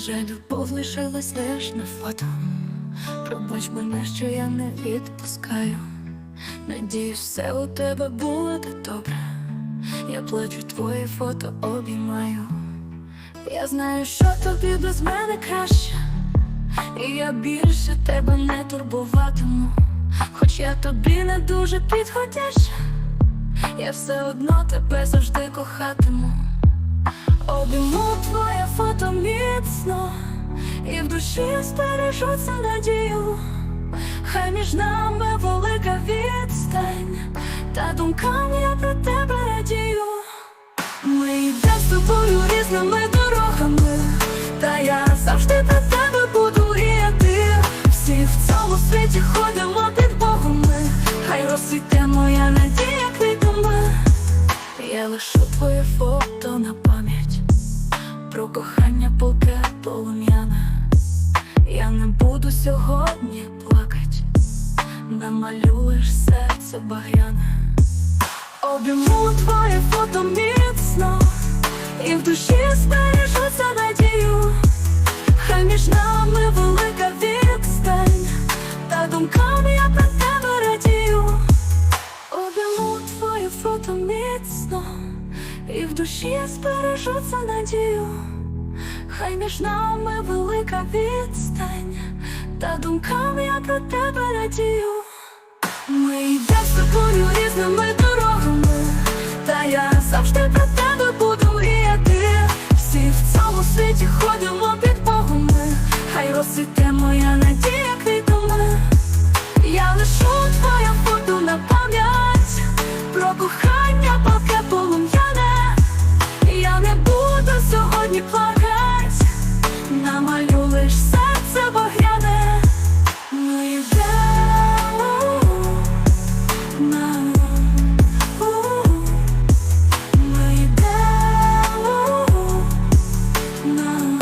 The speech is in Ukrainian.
жаль, любов лишилась лиш на фото. Пробач мене, що я не відпускаю. Надіюсь, все у тебе буде добре. Я плачу твої фото, обіймаю. Я знаю, що тобі без мене краще, і я більше тебе не турбуватиму. Хоч я тобі не дуже підходяща, я все одно тебе завжди кохатиму. Твоє фото міцно, і в душі збережуться надію. Хай між нами велика відстань, та думкам я про тебе радію. Ми йдемо з тобою різними дорогами, та я завжди про тебе буду мріяти. Всі в цьому світі ходимо під Богами, хай розцвіте моя надія квітами. Я лишу твоє фото на пам'ять про кохання сьогодні плакать, намалюєш серце багряне. Обійму твоє фото міцно, і в душі збережуться надію. Хай між нами велика відстань, та думками я про тебе радію. Обійму твоє фото міцно, і в душі збережуться надію. Хай між нами велика відстань, та думками я про тебе радію. Ми йдемо з тобою різними дорогами, та я завжди про тебе буду мріяти. Всі в цьому світі ходимо під Богами, хай розсвіте моя надія No.